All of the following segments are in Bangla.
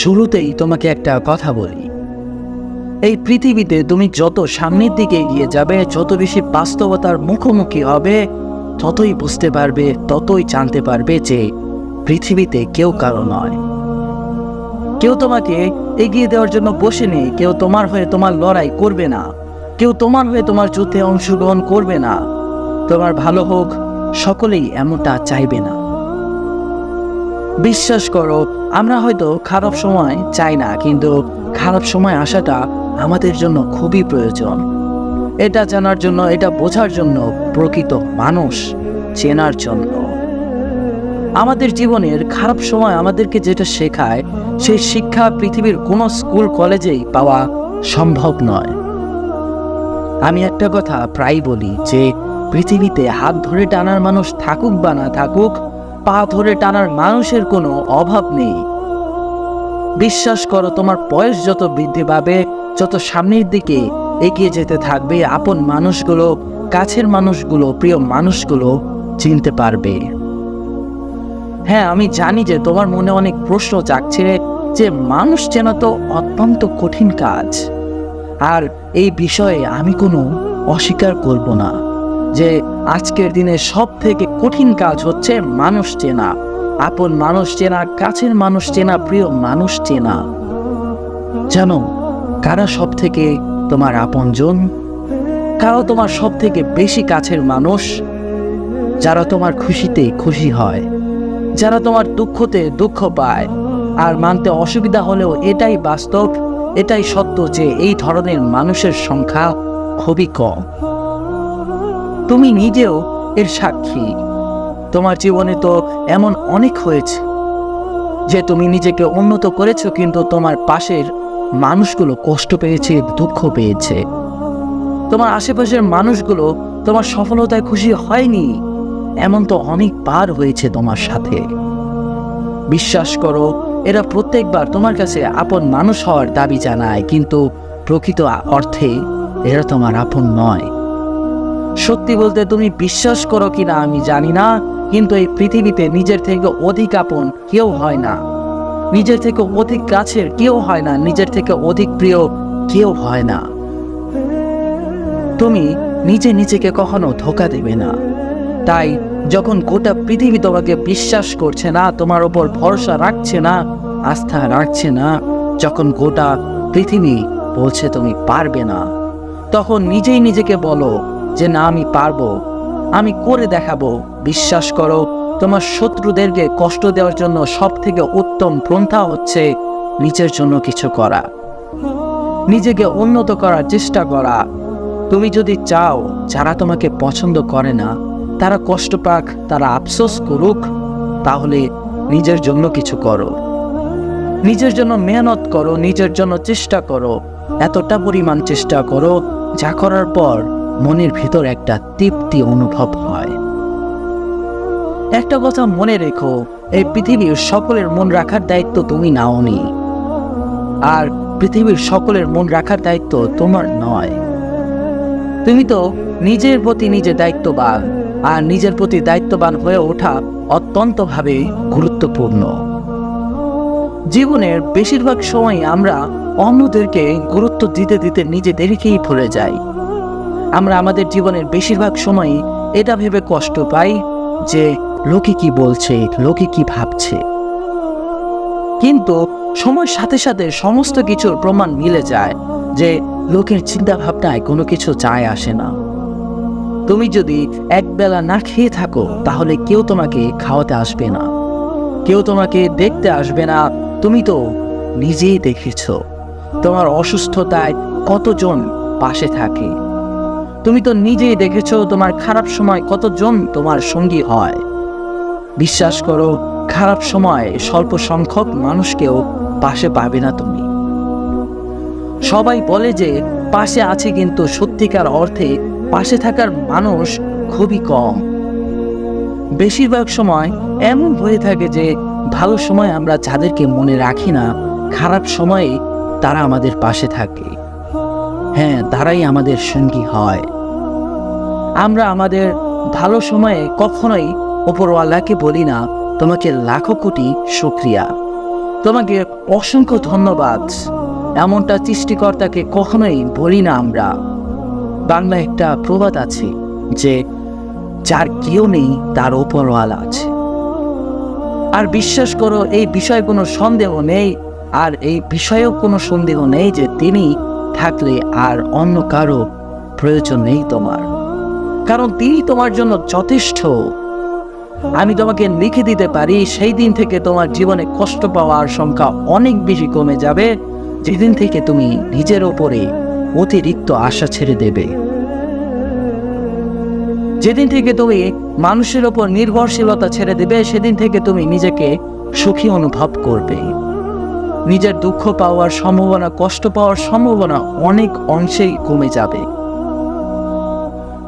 শুরুতেই তোমাকে একটা কথা বলি। এই পৃথিবীতে তুমি যত সামনের দিকে এগিয়ে যাবে, যত বেশি বাস্তবতার মুখোমুখি হবে, ততই বুঝতে পারবে, ততই জানতে পারবে যে পৃথিবীতে কেউ কারও নয়। কেউ তোমাকে এগিয়ে দেওয়ার জন্য বসে নেই, কেউ তোমার হয়ে তোমার লড়াই করবে না, কেউ তোমার হয়ে তোমার যুদ্ধে অংশগ্রহণ করবে না। তোমার ভালো হোক, সকলেই এমনটা চাইবে না। বিশ্বাস করো, আমরা হয়তো খারাপ সময় চাই না, কিন্তু খারাপ সময় আসাটা আমাদের জন্য খুবই প্রয়োজন। এটা জানার জন্য, এটা বোঝার জন্য প্রকৃত মানুষ চেনার জন্য। আমাদের জীবনের খারাপ সময় আমাদেরকে যেটা শেখায়, সেই শিক্ষা পৃথিবীর কোনো স্কুল, কলেজেই পাওয়া সম্ভব নয়। আমি একটা কথা প্রায় বলি যে, পৃথিবীতে হাত ধরে টানার মানুষ থাকুক বা না থাকুক পা ধরে টানার মানুষের কোনো অভাব নেই। বিশ্বাস করো, তোমার বয়স যত বৃদ্ধি পাবে, যত সামনের দিকে এগিয়ে যেতে থাকবে, আপন মানুষগুলো, কাছের মানুষগুলো, প্রিয় মানুষগুলো চিনতে পারবে। হ্যাঁ আমি জানি যে তোমার মনে অনেক প্রশ্ন জাগছে যে মানুষ চেনা তো অত্যন্ত কঠিন কাজ। আর এই বিষয়ে আমি কোনো অস্বীকার করব না। যে আজকের দিনে সব থেকে কঠিন কাজ হচ্ছে মানুষ চেনা। আপন মানুষ চেনা, কাছের মানুষ চেনা, প্রিয় মানুষ চেনা। জানো, কারা সব থেকে তোমার আপনজন? কারা তোমার সব থেকে বেশি কাছের মানুষ? যারা তোমার খুশিতে খুশি হয়, যারা তোমার দুঃখতে দুঃখ পায়। আর মানতে অসুবিধা হলেও এটাই বাস্তব, এটাই সত্য যে এই ধরনের মানুষের সংখ্যা খুবই কম। তুমি নিজেও এর সাক্ষী। তোমার জীবনে তো এমন অনেক হয়েছে যে তুমি নিজেকে উন্নত করেছ, কিন্তু তোমার পাশের মানুষগুলো কষ্ট পেয়েছে, দুঃখ পেয়েছে। তোমার আশেপাশের মানুষগুলো তোমার সফলতায় খুশি হয়নি। এমন তো অনেক পার হয়েছে তোমার সাথে। বিশ্বাস করো, এরা প্রত্যেকবার তোমার কাছে আপন মানুষ হওয়ার দাবি জানায়, কিন্তু প্রকৃত অর্থে এরা তোমার আপন নয়। সত্যি বলতে তুমি বিশ্বাস করো কিনা আমি জানি না, কিন্তু এই পৃথিবীতে নিজের থেকে অধিক আপন কেউ হয় না। নিজের থেকে অধিক গাছের কেউ হয় না, নিজের থেকে অধিক প্রিয় কেউ হয় না। তুমি নিজে নিজেকে কখনো ধোকা দেবে না। তাই যখন গোটা পৃথিবী তোমাকে বিশ্বাস করছে না, তোমার ওপর ভরসা রাখছে না, আস্থা রাখছে না, যখন গোটা পৃথিবী বলছে তুমি পারবে না, তখন নিজেই নিজেকে বলো যে না আমি পারব, আমি করে দেখাবো। বিশ্বাস করো, তোমার শত্রুদেরকে কষ্ট দেওয়ার জন্য সব থেকে উত্তম পন্থা হচ্ছে নিজের জন্য কিছু করা। নিজেকে উন্নত করার চেষ্টা করা। তুমি যদি চাও, যারা তোমাকে পছন্দ করে না, তারা কষ্ট পাক, তারা আফসোস করুক, তাহলে নিজের জন্য কিছু করো। নিজের জন্য মেহনত করো, নিজের জন্য চেষ্টা করো। এতটা পরিমাণ চেষ্টা করো, যা করার পর মনের ভিতর একটা তৃপ্তি অনুভব হয়। একটা কথা মনে রেখো, এই পৃথিবীর সকলের মন রাখার দায়িত্ব তুমি নাওনি। আর পৃথিবীর সকলের মন রাখার দায়িত্ব তোমার নয়। তুমি তো নিজের প্রতি নিজে দায়িত্ববান, আর নিজের প্রতি দায়িত্ববান হয়ে ওঠা অত্যন্তভাবে গুরুত্বপূর্ণ। জীবনের বেশিরভাগ সময় আমরা অন্যদেরকে গুরুত্ব দিতে দিতে নিজেদেরকেই ভুলে যাই। আমরা আমাদের জীবনের বেশিরভাগ সময়ই এটা ভেবে কষ্ট পাই যে লোকে কি বলছে, লোকে কি ভাবছে। কিন্তু সময়ের সাথে সাথে সমস্ত কিছুর প্রমাণ মিলে যায় যে লোকের চিন্তা ভাবনায় কোনো কিছু চায় আসে না। তুমি যদি একবেলা না খেয়ে থাকো, তাহলে কেউ তোমাকে খাওয়াতে আসবে না। কেউ তোমাকে দেখতে আসবে না। তুমি তো নিজেই দেখেছ। তোমার অসুস্থতায় কতজন পাশে থাকে। তুমি তো নিজেই দেখেছ তোমার খারাপ সময় কতজন তোমার সঙ্গী হয়। বিশ্বাস করো, খারাপ সময় স্বল্প সংখ্যক মানুষকেও পাশে পাবে না তুমি। সবাই বলে যে পাশে আছে কিন্তু সত্যিকার অর্থে পাশে থাকার মানুষ খুবই কম। বেশিরভাগ সময় এমন হয়ে থাকে যে ভালো সময় আমরা যাদেরকে মনে রাখি না, খারাপ সময়ে তারা আমাদের পাশে থাকে। হ্যাঁ তারাই আমাদের সঙ্গী হয়। আমরা আমাদের ভালো সময়ে কখনোই ওপরওয়ালাকে বলি না, তোমাকে লাখো কোটি শুক্রিয়া। তোমাকে অসংখ্য ধন্যবাদ। এমনটা সৃষ্টিকর্তাকে কখনোই বলি না আমরা। বাংলা একটা প্রবাদ আছে যে, যার কেউ নেই, তার ওপরওয়ালা আছে। আর বিশ্বাস করো, এই বিষয়ে কোনো সন্দেহ নেই, আর এই বিষয়েও কোনো সন্দেহ নেই যে তিনি থাকলে আর অন্য কারও প্রয়োজন নেই তোমার। কারণ তিনি তোমার জন্য যথেষ্ট। আমি তোমাকে লিখে দিতে পারি, সেই দিন থেকে তোমার জীবনে কষ্ট পাওয়ার সংখ্যা অনেক বেশি কমে যাবে। যেদিন থেকে তুমি নিজের ওপরে অতিরিক্ত আশা ছেড়ে দেবে। যেদিন থেকে তুমি মানুষের ওপর নির্ভরশীলতা ছেড়ে দেবে, সেদিন থেকে তুমি নিজেকে সুখী অনুভব করবে। নিজের দুঃখ পাওয়ার সম্ভাবনা, কষ্ট পাওয়ার সম্ভাবনা অনেক অংশেই কমে যাবে।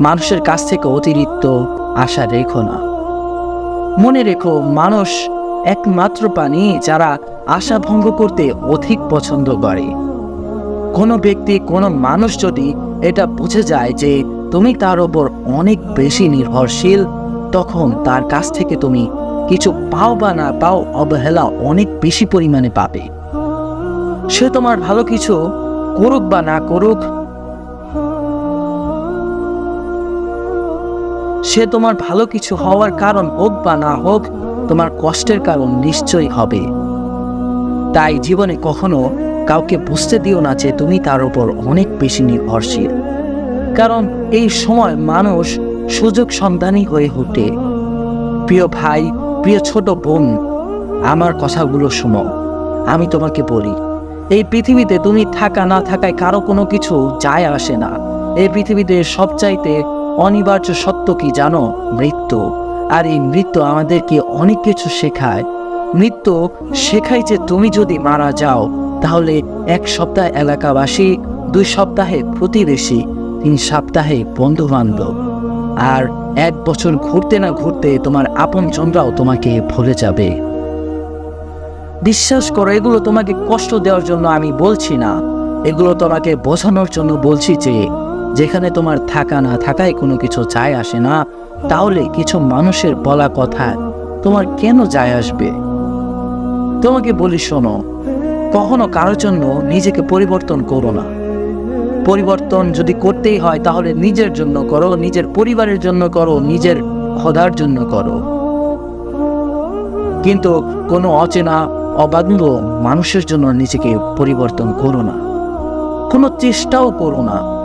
মানুষের কাছ থেকে অতিরিক্ত আশা রেখো না। মনে রেখো, মানুষ একমাত্র প্রাণী যারা আশা ভঙ্গ করতে অধিক পছন্দ করে। কোনো ব্যক্তি, কোনো মানুষ যদি এটা বুঝে যায় যে তুমি তার ওপর অনেক বেশি নির্ভরশীল, তখন তার কাছ থেকে তুমি কিছু পাও বা না পাও অবহেলা অনেক বেশি পরিমাণে পাবে। সে তোমার ভালো কিছু করুক বা না করুক সে তোমার ভালো কিছু হওয়ার কারণ হোক বা না হোক, তোমার কষ্টের কারণ নিশ্চয়ই হবে। তাই জীবনে কখনো কাউকে বুঝতে দিও না যে তুমি তার উপর অনেক বেশি নির্ভরশীল। কারণ এই সময় মানুষ সুযোগ সন্ধানী হয়ে ওঠে। প্রিয় ভাই, প্রিয় ছোট বোন, আমার কথাগুলো শোনো। আমি তোমাকে বলি, এই পৃথিবীতে তুমি থাকা না থাকায় কারও কোনো কিছু যায় আসে না। এই পৃথিবীতে সবচাইতে অনিবার্য সত্য কি জানো? মৃত্যু। আর এই মৃত্যু আমাদেরকে অনেক কিছু শেখায়। মৃত্যু শেখায় যে তুমি যদি মারা যাও, তাহলে এক সপ্তাহ এলাকাবাসী, দুই সপ্তাহে প্রতিবেশী, তিন সপ্তাহে বন্ধু বান্ধব আর এক বছর ঘুরতে না ঘুরতে তোমার আপন জনরাও তোমাকে ভুলে যাবে। বিশ্বাস করো, এগুলো তোমাকে কষ্ট দেওয়ার জন্য আমি বলছি না। এগুলো তোমাকে বোঝানোর জন্য বলছি যে যেখানে তোমার থাকা না থাকায় কোনো কিছু যায় আসে না, তাহলে কিছু মানুষের বলা কথা তোমার কেন যায় আসবে? তোমাকে বলি শোনো, কখনো কারোর জন্য নিজেকে পরিবর্তন করো না। পরিবর্তন যদি করতেই হয়, তাহলে নিজের জন্য করো, নিজের পরিবারের জন্য করো, নিজের খোদার জন্য করো। কিন্তু কোনো অচেনা অবান্ধব মানুষের জন্য নিজেকে পরিবর্তন করো না। কোনো চেষ্টাও করো না।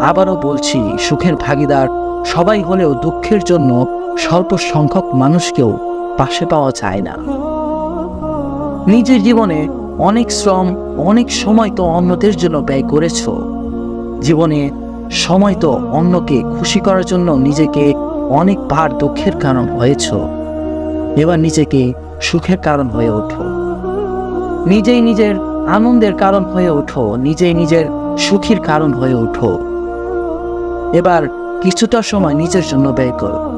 আবারও বলছি, সুখের ভাগিদার, সবাই হলেও দুঃখের জন্য স্বল্প সংখ্যক মানুষকেও পাশে পাওয়া যায় না। নিজের জীবনে অনেক শ্রম, অনেক সময় তো অন্যদের জন্য ব্যয় করেছ। জীবনে সময় তো অন্যকে খুশি করার জন্য নিজেকে অনেকবার দুঃখের কারণ হয়েছ। এবার নিজেকে সুখের কারণ হয়ে ওঠো। নিজেই নিজের আনন্দের কারণ হয়ে ওঠো, নিজেই নিজের সুখীর কারণ হয়ে ওঠো। এবার কিছুটা সময় নিজের জন্য ব্যয় করো।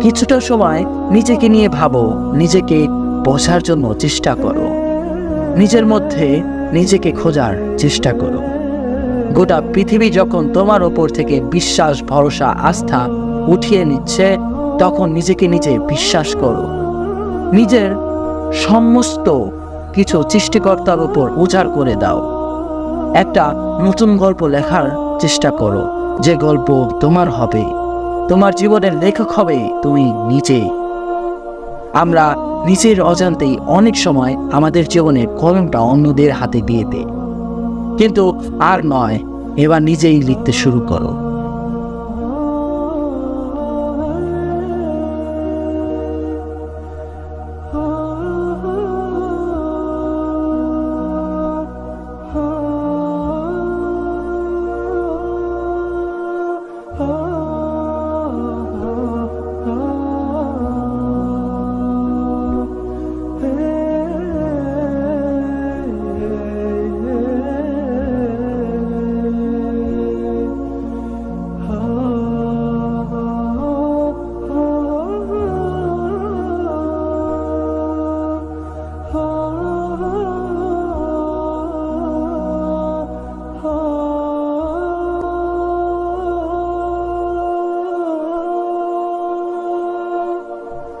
কিছুটা সময় নিজেকে নিয়ে ভাবো, নিজেকে বোঝার জন্য চেষ্টা করো। নিজের মধ্যে নিজেকে খোঁজার চেষ্টা করো। গোটা পৃথিবী যখন তোমার ওপর থেকে বিশ্বাস, ভরসা, আস্থা উঠিয়ে নিচ্ছে, তখন নিজেকে নিজে বিশ্বাস করো। নিজের সমস্ত কিছু সৃষ্টিকর্তার উপর উজাড় করে দাও। একটা নতুন গল্প লেখার চেষ্টা করো। যে গল্প তোমার হবে, তোমার জীবনের লেখক হবে তুমি নিজে। আমরা নিজের অজান্তেই অনেক সময় আমাদের জীবনের কলমটা অন্যদের হাতে দিয়ে দেয় কিন্তু আর নয়, এবার নিজেই লিখতে শুরু করো।